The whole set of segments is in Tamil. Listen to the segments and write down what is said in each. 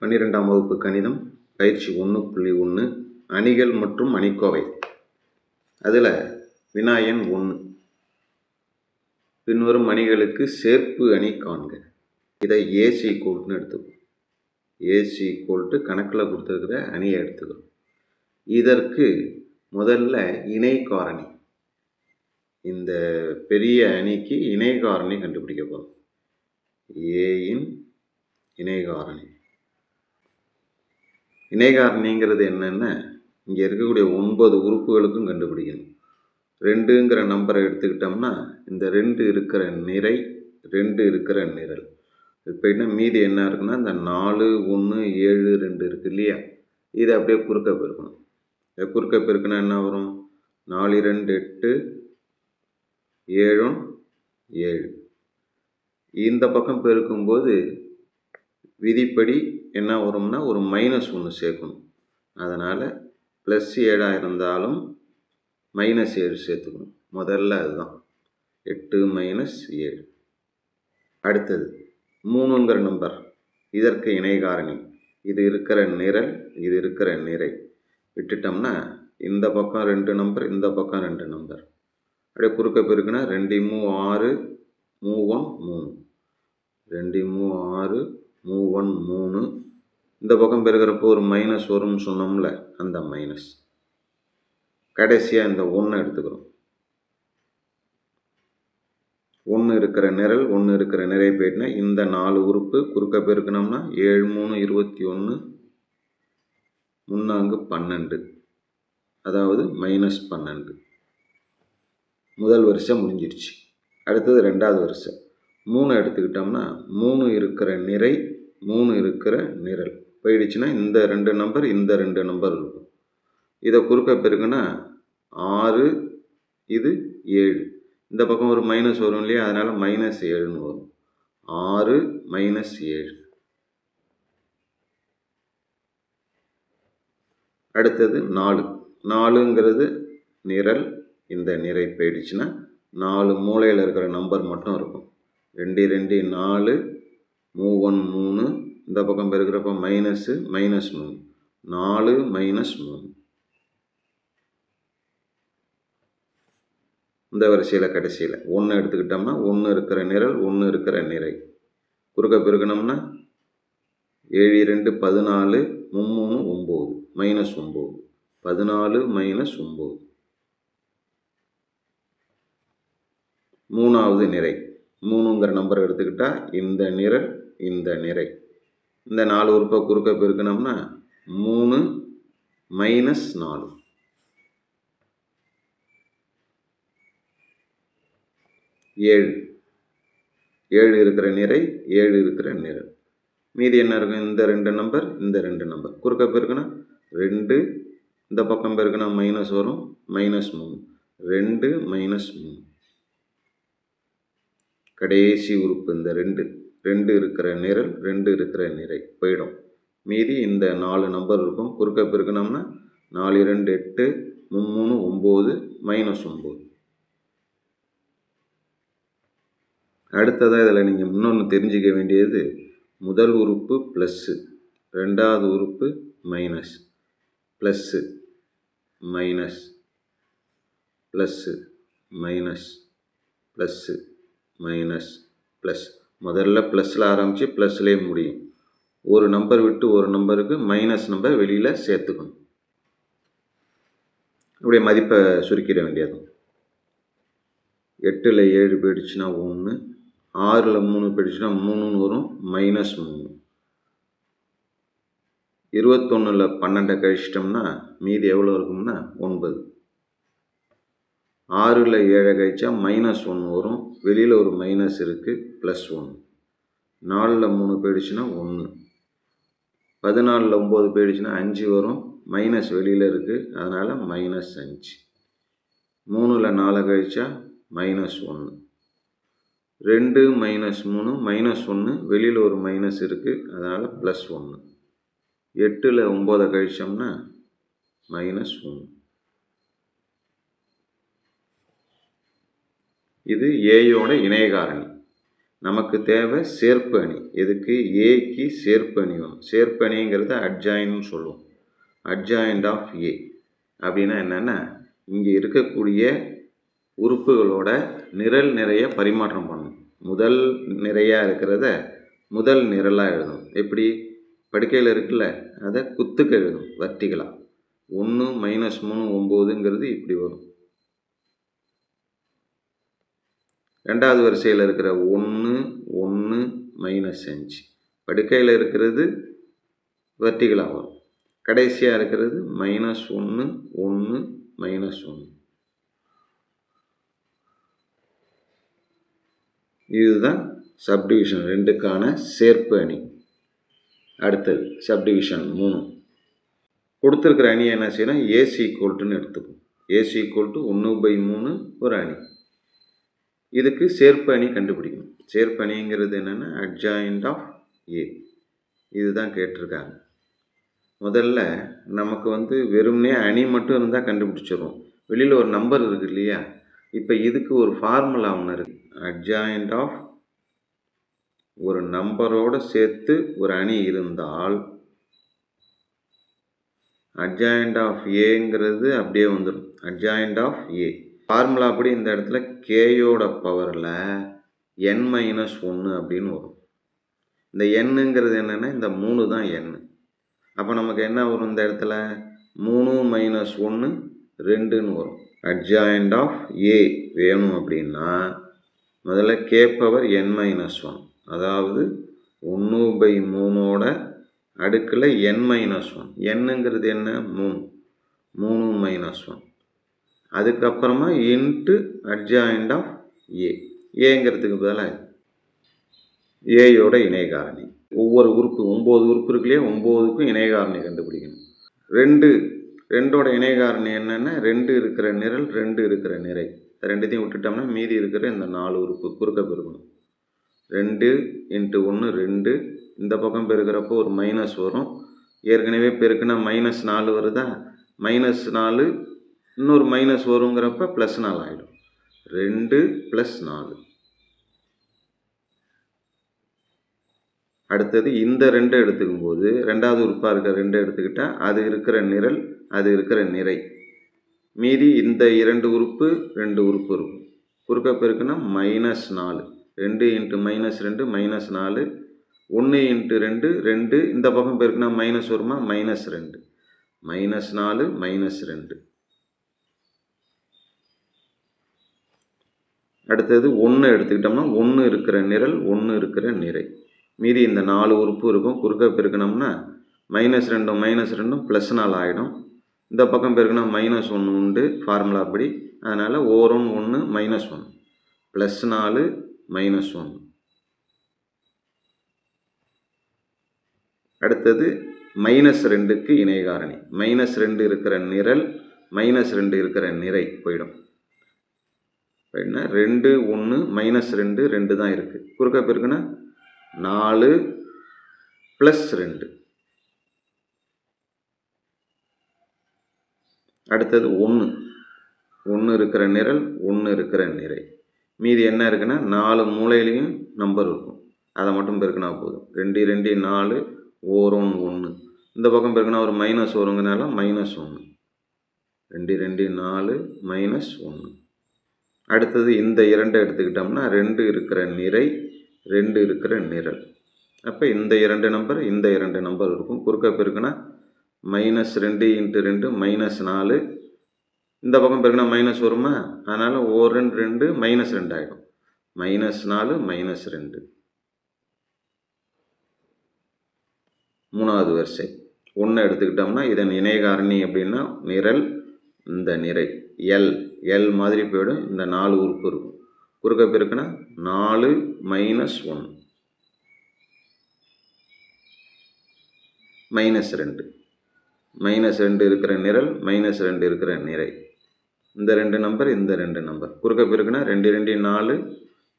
பன்னிரெண்டாம் வகுப்பு கணிதம் பயிற்சி ஒன்று புள்ளி ஒன்று அணிகள் மற்றும் அணிக்கோவை. அதில் வினாயன் ஒன்று பின்வரும் அணிகளுக்கு சேர்ப்பு அணி காண்க. இதை ஏசி கோல்ட்னு எடுத்துக்கணும் ஏசி கோல்ட்டு கணக்கில் கொடுத்துருக்கிற அணியை எடுத்துக்கிறோம் இதற்கு முதல்ல இணை காரணி. இந்த பெரிய அணிக்கு இணை காரணி கண்டுபிடிக்க போகிறோம் ஏயின் இணை காரணி. இணைகாரணிங்கிறது என்னென்னா? இங்கே இருக்கக்கூடிய ஒன்பது உறுப்புகளுக்கும் கண்டுபிடிக்கணும். ரெண்டுங்கிற நம்பரை எடுத்துக்கிட்டோம்னா இந்த ரெண்டு இருக்கிற நிறை ரெண்டு இருக்கிற நிரல். இப்போ என்ன மீதி என்ன இருக்குன்னா இந்த நாலு ஒன்று ஏழு ரெண்டு இருக்குது இல்லையா? இதை அப்படியே குறுக்க பெருக்கணும். இதை குறுக்க பெருக்குன்னா என்ன வரும்? நாலு ரெண்டு எட்டு ஏழும் ஏழு. இந்த பக்கம் பெருக்கும்போது விதிப்படி என்ன வரும்னா ஒரு மைனஸ் ஒன்று சேர்க்கணும். அதனால் ப்ளஸ் ஏழாக இருந்தாலும் மைனஸ் ஏழு சேர்த்துக்கணும். முதல்ல அதுதான். எட்டு மைனஸ் ஏழு. அடுத்தது மூணுங்கிற நம்பர் இதற்கு இணைகாரணி. இது இருக்கிற நிரல் இது இருக்கிற நிறை. விட்டுட்டோம்னா இந்த பக்கம் ரெண்டு நம்பர் இந்த பக்கம் ரெண்டு நம்பர் அப்படியே குறுக்க பிறகுனா ரெண்டு மூ ஆறு மூவம் மூணு. ரெண்டு மூ ஆறு மூவன் மூணு. இந்த பக்கம் பெருக்கிறப்போ ஒரு மைனஸ் வரும்னு சொன்னோம்ல அந்த மைனஸ் கடைசியாக இந்த ஒன்று எடுத்துக்கிறோம். ஒன்று இருக்கிற நிரல் ஒன்று இருக்கிற நிறை போயிட்டுனா இந்த நாலு உறுப்பு குறுக்க பெருக்கணும்னா ஏழு மூணு இருபத்தி ஒன்று முன்னாங்கு பன்னெண்டு. அதாவது மைனஸ் பன்னெண்டு. முதல் வருஷம் முடிஞ்சிடுச்சு அடுத்தது ரெண்டாவது வருஷம் மூணு எடுத்துக்கிட்டோம்னா மூணு இருக்கிற நிறை மூணு இருக்கிற நிரல். போயிடுச்சுன்னா இந்த ரெண்டு நம்பர் இந்த ரெண்டு நம்பர் இருக்கும். இதை குறுக்க பெருக்குன்னா ஆறு இது ஏழு. இந்த பக்கம் ஒரு மைனஸ் வரும் இல்லையா? அதனால் மைனஸ் ஏழுன்னு வரும். ஆறு மைனஸ் ஏழு. அடுத்தது நாலு. நாலுங்கிறது நிரல் இந்த நிறை போயிடுச்சுன்னா நாலு மூலையில் இருக்கிற நம்பர் மட்டும் இருக்கும். ரெண்டு ரெண்டு நாலு மூவன் மூணு. இந்த பக்கம் பெருக்கிறப்ப மைனஸு மைனஸ் மூணு. நாலு மைனஸ் மூணு. இந்த வரிசையில் கடைசியில். ஒன்று எடுத்துக்கிட்டோம்னா ஒன்று இருக்கிற நிரல் ஒன்று இருக்கிற நிறை. குறுக்க பெருக்கணும்னா ஏழு ரெண்டு பதினாலு மும்மூணு ஒம்பது. மைனஸ் ஒம்பது. பதினாலு மைனஸ் ஒம்பது. மூணாவது நிறை. மூணுங்கிற நம்பர் எடுத்துக்கிட்டால் இந்த நிரல் இந்த நிறை. இந்த நாலு உறுப்பை குறுக்க பெருக்கணும்னா மூணு மைனஸ் நாலு. ஏழு. ஏழு இருக்கிற நிறை ஏழு இருக்கிற நிரல். மீதி என்ன இருக்கும்? இந்த ரெண்டு நம்பர் இந்த ரெண்டு நம்பர். குறுக்க பெருக்குனா ரெண்டு இந்த பக்கம் பெருக்குனா மைனஸ் வரும் மைனஸ் மூணு. ரெண்டு மைனஸ் மூணு. கடைசி உறுப்பு இந்த ரெண்டு. ரெண்டு இருக்கிற நிரல் ரெண்டு இருக்கிற நிறை. போயிடும். மீதி இந்த நாலு நம்பர் இருக்கும். குறுக்க பெருக்கணும்னா நாலு ரெண்டு எட்டு மும்மூணு ஒம்பது மைனஸ் ஒம்பது. அடுத்ததாக இதில் நீங்கள் இன்னொன்று தெரிஞ்சிக்க வேண்டியது முதல் உறுப்பு ப்ளஸ்ஸு ரெண்டாவது உறுப்பு minus plus minus plus minus plus minus plus முதல்ல ப்ளஸில் ஆரம்பித்து ப்ளஸ்லேயே முடியும். ஒரு நம்பர் விட்டு ஒரு நம்பருக்கு மைனஸ் நம்ம வெளியில் சேர்த்துக்கணும். அப்படியே மதிப்பை சுருக்கிட வேண்டியது எட்டில் ஏழு போயிடுச்சுன்னா ஒன்று ஆறில் மூணு போயிடுச்சுன்னா மூணுன்னு வரும் மைனஸ் மூணு. இருபத்தொன்னில் பன்னெண்டை கழிச்சிட்டோம்னா மீதி எவ்வளோ இருக்கும்னா ஒன்பது. ஆறில் ஏழை கழிச்சா மைனஸ் ஒன்று வரும். வெளியில் ஒரு மைனஸ் இருக்குது ப்ளஸ் ஒன்று நாலில் மூணு போயிடுச்சுன்னா ஒன்று பதினாலில் ஒம்பது போயிடுச்சுன்னா அஞ்சு வரும். மைனஸ் வெளியில் இருக்குது அதனால் மைனஸ் அஞ்சு. மூணில் நாலு கழிச்சா மைனஸ் ஒன்று ரெண்டு மைனஸ் மூணு மைனஸ் ஒன்று வெளியில் ஒரு மைனஸ் இருக்குது அதனால் ப்ளஸ் ஒன்று எட்டில் ஒம்போதை கழிச்சோம்னா மைனஸ் ஒன்று இது ஏயோட இணையகாரணி. நமக்கு தேவை சேர்ப்பு அணி. எதுக்கு? ஏக்கு சேர்ப்பு அணி வேணும் சேர்ப்பு அணிங்கிறத அட்ஜாயின்னு சொல்லுவோம். அட்ஜாயிண்ட் ஆஃப் ஏ அப்படின்னா என்னென்னா இங்கே இருக்கக்கூடிய உறுப்புகளோட நிரல் நிறைய பரிமாற்றம் பண்ணணும் முதல் நிறையாக இருக்கிறத முதல் நிரலாக எழுதணும் எப்படி? படுக்கையில் இருக்குல்ல அதை குத்துக்க எழுதணும் வர்த்திகளாக ஒன்று மைனஸ் மூணு ஒம்போதுங்கிறது இப்படி வரும். ரெண்டாவது வரிசையில் இருக்கிற ஒன்று ஒன்று மைனஸ் அஞ்சு. படுக்கையில் இருக்கிறது வெர்டிகலாக வரும். கடைசியாக இருக்கிறது மைனஸ் ஒன்று ஒன்று மைனஸ் ஒன்று இதுதான் சப்டிவிஷன் ரெண்டுக்கான சேர்ப்பு அணி. அடுத்தது சப்டிவிஷன் மூணு. கொடுத்துருக்கிற அணியை என்ன செய்யணும்? ஏசி ஈக்குவல்ட்டுன்னு எடுத்துக்கும் ஏசி ஈக்குவல் டு ஒன்று பை மூணு ஒரு அணி. இதுக்கு சேர்ப்பு அணி கண்டுபிடிக்கணும். சேர்ப்பு அணிங்கிறது என்னென்னா அட்ஜாயிண்ட் ஆஃப் ஏ இதுதான் கேட்டிருக்காங்க. முதல்ல நமக்கு வந்து வெறும்னே அணி மட்டும் இருந்தால் கண்டுபிடிச்சிடும் வெளியில் ஒரு நம்பர் இருக்குது இல்லையா? இப்போ இதுக்கு ஒரு ஃபார்முலா ஒன்று இருக்குது அட்ஜாயிண்ட் ஆஃப் ஒரு நம்பரோடு சேர்த்து ஒரு அணி இருந்தால் அட்ஜாயிண்ட் ஆஃப் ஏங்கிறது அப்படியே வந்துடும். அட்ஜாயிண்ட் ஆஃப் ஏ ஃபார்முலா அப்படி இந்த இடத்துல கேயோட பவரில் என் மைனஸ் ஒன்று அப்படின்னு வரும். இந்த எண்ணுங்கிறது என்னென்னா இந்த மூணு தான் எண் அப்போ நமக்கு என்ன வரும் இந்த இடத்துல? மூணு மைனஸ் ஒன்று ரெண்டுன்னு வரும். அட்ஜாயிண்ட் ஆஃப் ஏ வேணும் அப்படின்னா முதல்ல K power N minus one அதாவது ஒன்று பை மூணோட அடுக்கில் என் மைனஸ் ஒன் என்னங்கிறது என்ன? மூணு. மூணு மைனஸ் ஒன் அதுக்கப்புறமா இன்ட்டு அட்ஜாயிண்ட் ஆஃப் ஏ ஏங்கிறதுக்கு பதிலாக ஏயோட இணையகாரணி. ஒவ்வொரு உறுப்பு ஒம்பது உறுப்பு இருக்குல்லையே? ஒம்போதுக்கும் இணையகாரணி கண்டுபிடிக்கணும். ரெண்டு ரெண்டோட இணையகாரணி என்னென்னா ரெண்டு இருக்கிற நிரல் ரெண்டு இருக்கிற நிறை. ரெண்டுத்தையும் விட்டுட்டோம்னா மீதி இருக்கிற இந்த நாலு உறுப்பு குறுக்க பெருக்கணும். ரெண்டு இன்ட்டு ஒன்று ரெண்டு. இந்த பக்கம் பெருக்கிறப்போ ஒரு மைனஸ் வரும். ஏற்கனவே பெருக்குனா மைனஸ் நாலு வருதா? மைனஸ் நாலு இன்னொரு மைனஸ் வருங்கிறப்ப ப்ளஸ் நாலு ஆகிடும் ரெண்டு ப்ளஸ் நாலு. அடுத்தது இந்த ரெண்டை எடுத்துக்கும் போது ரெண்டாவது உறுப்பாக இருக்கிற ரெண்டை எடுத்துக்கிட்டால் அது இருக்கிற நிரல் அது இருக்கிற நிறை. மீதி இந்த இரண்டு உறுப்பு ரெண்டு உறுப்பு இருக்கும். குறுக்க பெருக்குன்னா மைனஸ் நாலு. ரெண்டு இன்ட்டு மைனஸ் ரெண்டு மைனஸ் நாலு. ஒன்று இன்ட்டு ரெண்டு ரெண்டு. இந்த பக்கம் பெருக்குனா மைனஸ் வருமா? மைனஸ் ரெண்டு. மைனஸ் நாலு மைனஸ் ரெண்டு. அடுத்தது ஒன்று எடுத்துக்கிட்டோம்னா ஒன்று இருக்கிற நிரல் ஒன்று இருக்கிற நிறை. மீதி இந்த நாலு உறுப்பு இருக்கும். குறுக்க பெருக்கணும்னா மைனஸ் ரெண்டும் மைனஸ் ரெண்டும் ப்ளஸ் நாலு ஆகிடும் இந்த பக்கம் பெருக்கினா மைனஸ் ஒன்று உண்டு ஃபார்முலா அப்படி. அதனால் ஓரோன் ஒன்று மைனஸ் ஒன்று ப்ளஸ் நாலு மைனஸ் ஒன்று அடுத்தது மைனஸ் ரெண்டுக்கு இணைகாரணி. மைனஸ் ரெண்டு இருக்கிற நிரல் மைனஸ் ரெண்டு இருக்கிற நிறை போயிடும். ரைட்னா ரெண்டு ஒன்று மைனஸ் ரெண்டு ரெண்டு தான் இருக்குது குறுக்க பெருக்குன்னா நாலு ப்ளஸ் ரெண்டு. அடுத்தது ஒன்று ஒன்று இருக்கிற நிரல் ஒன்று இருக்கிற நிறை. மீதி என்ன இருக்குன்னா நாலு மூலையிலையும் நம்பர் இருக்கும். அதை மட்டும் பெருக்கினா போதும். ரெண்டு ரெண்டு நாலு ஓரோன் ஒன்று இந்த பக்கம் பெருக்கினா ஒரு மைனஸ் வருங்கிறனால மைனஸ் ஒன்று ரெண்டு ரெண்டு நாலு மைனஸ் ஒன்று அடுத்தது இந்த இரண்டை எடுத்துக்கிட்டோம்னா ரெண்டு இருக்கிற நிறை ரெண்டு இருக்கிற நிரல். அப்போ இந்த இரண்டு நம்பர் இந்த இரண்டு நம்பர் இருக்கும். குறுக்க பெருக்குன்னா மைனஸ் ரெண்டு இன்ட்டு ரெண்டு மைனஸ் நாலு. இந்த பக்கம் பெருக்குனா மைனஸ் வருமா? அதனால் ஒரு ரெண்டு ரெண்டு மைனஸ் ரெண்டு ஆகிடும் மைனஸ் நாலு மைனஸ் ரெண்டு. மூணாவது வரிசை. ஒன்று எடுத்துக்கிட்டோம்னா இதன் இணைகாரணி அப்படின்னா நிரல் இந்த நிறை எல் எல் மாதிரி போயிடும். இந்த நாலு உறுப்பு இருக்கும். குறுக்க பெருக்குன்னா நாலு மைனஸ் ஒன் மைனஸ் ரெண்டு. மைனஸ் ரெண்டு இருக்கிற நிரல் மைனஸ் ரெண்டு இருக்கிற நிறை. இந்த ரெண்டு நம்பர் இந்த ரெண்டு நம்பர் குறுக்க பெருக்குன்னா ரெண்டு ரெண்டு நாலு.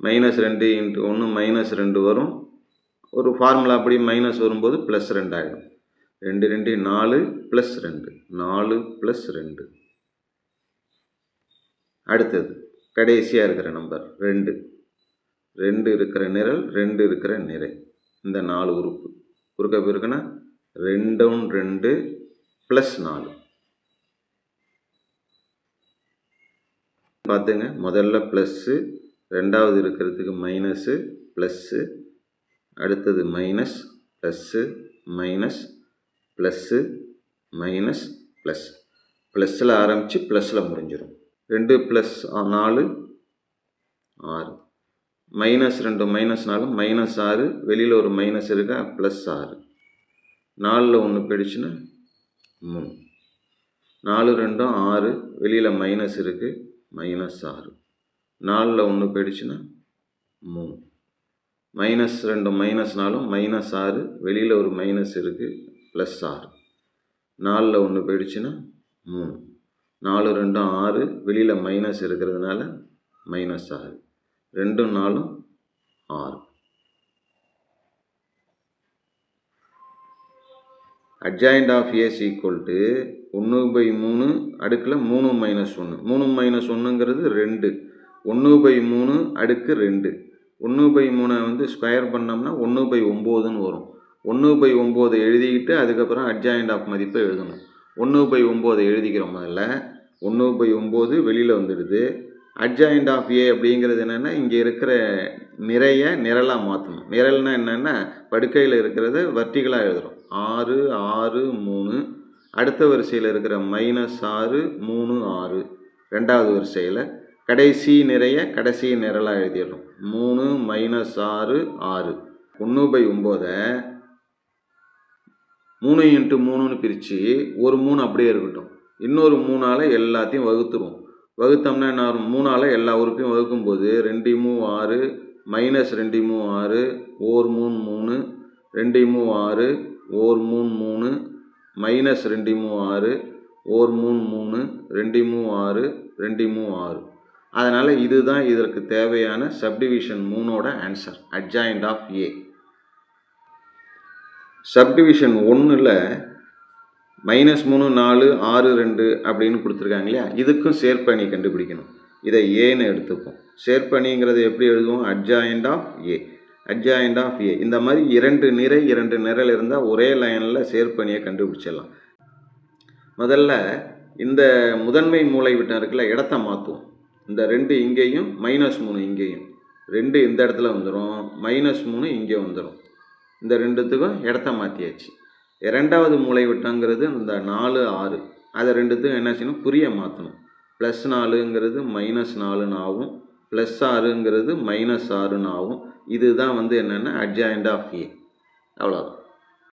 மைனஸ் ரெண்டு இன்ட்டு ஒன்று மைனஸ் ரெண்டு வரும். ஒரு ஃபார்முலா அப்படி மைனஸ் வரும்போது ப்ளஸ் ரெண்டு ஆகிடும் ரெண்டு ரெண்டு நாலு ப்ளஸ் ரெண்டு. நாலு ப்ளஸ் ரெண்டு. அடுத்தது கடைசியாக இருக்கிற நம்பர் ரெண்டு. ரெண்டு இருக்கிற நிரல் ரெண்டு இருக்கிற நிறை. இந்த நாலு உறுப்பு. குறுக்க பெருக்குன்னா ரெண்டும் ரெண்டு ப்ளஸ் நாலு. பார்த்துங்க முதல்ல ப்ளஸ்ஸு ரெண்டாவது இருக்கிறதுக்கு மைனஸு ப்ளஸ்ஸு அடுத்தது minus plus minus plus minus plus ப்ளஸ்ஸில் ஆரம்பித்து ப்ளஸில் முடிஞ்சிடும் ரெண்டு ப்ளஸ் நாலு ஆறு. மைனஸ் ரெண்டு மைனஸ் நாலு மைனஸ் ஆறு. வெளியில் ஒரு மைனஸ் இருக்கா? ப்ளஸ் ஆறு. நாலில் ஒன்று போயிடுச்சுன்னா மூணு. நாலு ரெண்டும் ஆறு. வெளியில் மைனஸ் இருக்குது மைனஸ் ஆறு. நாலில் ஒன்று போயிடுச்சுன்னா மூணு. மைனஸ் ரெண்டு மைனஸ் நாலும் மைனஸ் ஆறு. வெளியில் ஒரு மைனஸ் இருக்குது ப்ளஸ் ஆறு. நாலில் ஒன்று போயிடுச்சுன்னா மூணு. நாலு ரெண்டும் ஆறு வெளியில் மைனஸ் இருக்கிறதுனால மைனஸ் ஆறு ரெண்டும் நாலும் ஆறு. Adjoint of A's equal to ஒன்று பை மூணு அடுக்கில் மூணு மைனஸ் ஒன்று மூணு மைனஸ் ஒன்றுங்கிறது ரெண்டு. ஒன்று பை மூணு அடுக்கு ரெண்டு. ஒன்று பை மூணை வந்து ஸ்கொயர் பண்ணோம்னா ஒன்று பை ஒம்போதுன்னு வரும். ஒன்று பை ஒம்போதை எழுதிக்கிட்டு அதுக்கப்புறம் அட்ஜாயிண்ட் ஆஃப் மதிப்பை எழுதணும். ஒன்று பை ஒம்போதை எழுதிக்கிறோம் முதல்ல. ஒன்று பை ஒம்பது வெளியில் வந்துடுது. அட்ஜாயிண்ட் ஆஃப் ஏ அப்படிங்கிறது என்னென்னா இங்கே இருக்கிற நிறைய நிரலாக மாற்றணும் நிரல்னா என்னென்னா படுக்கையில் இருக்கிறத வர்ட்டிகளாக எழுதுகிறோம் ஆறு ஆறு மூணு. அடுத்த வரிசையில் இருக்கிற மைனஸ் ஆறு மூணு ஆறு. ரெண்டாவது வரிசையில் கடைசி நிறைய கடைசி நிரலாக எழுதிடுறோம். மூணு மைனஸ் ஆறு ஆறு. ஒன்று பை ஒம்போதை மூணு இன்ட்டு மூணுன்னு பிரித்து ஒரு மூணு அப்படியே இருக்கட்டும். இன்னொரு மூணால் எல்லாத்தையும் வகுத்துருவோம். வகுத்தோம்னா என்ன வரும்? மூணால் எல்லா உறுப்பையும் வகுக்கும்போது ரெண்டு மூ ஆறு மைனஸ் ரெண்டு மூ ஆறு ஓர் மூணு மூணு ரெண்டு மூ ஆறு ஓர் மூணு மூணு மைனஸ் ரெண்டு மூ ஆறு ஓர் மூணு மூணு ரெண்டு மூ ஆறு ரெண்டு மூ ஆறு. அதனால் இதுதான் இதற்கு தேவையான subdivision மூணோட answer adjoint of A subdivision ஒன்றில் மைனஸ் மூணு நாலு ஆறு ரெண்டு அப்படின்னு கொடுத்துருக்காங்க இல்லையா இதுக்கும் சேர்ப்பணி கண்டுபிடிக்கணும். இதை ஏன்னு எடுத்துப்போம். சேர்ப்பணிங்கிறது எப்படி எழுதுவோம்? Adjoint of A adjoint of A இந்த மாதிரி இரண்டு நிறை இரண்டு நிரல் இருந்தால் ஒரே லைனில் சேர்ப்பணியை கண்டுபிடிச்சிடலாம். முதல்ல இந்த முதன்மை மூளை விட்டம் இருக்குல்ல இடத்த மாற்றுவோம் இந்த ரெண்டு இங்கேயும் மைனஸ் மூணு இங்கேயும். ரெண்டு இந்த இடத்துல வந்துடும் மைனஸ் மூணு இங்கே வந்துடும் இந்த ரெண்டுத்துக்கும் இடத்த மாற்றியாச்சு இரண்டாவது மூளை விட்டங்கிறது இந்த நாலு ஆறு. அதை ரெண்டுத்துக்கும் என்ன செய்யணும்? குறிய மாற்றணும் ப்ளஸ் நாலுங்கிறது மைனஸ் நாலுன்னு ஆகும். ப்ளஸ் ஆறுங்கிறது மைனஸ் ஆறுன்னு ஆகும். இதுதான் வந்து என்னென்னா அட்ஜாயிண்ட் ஆஃப் ஏ அவ்வளோதான்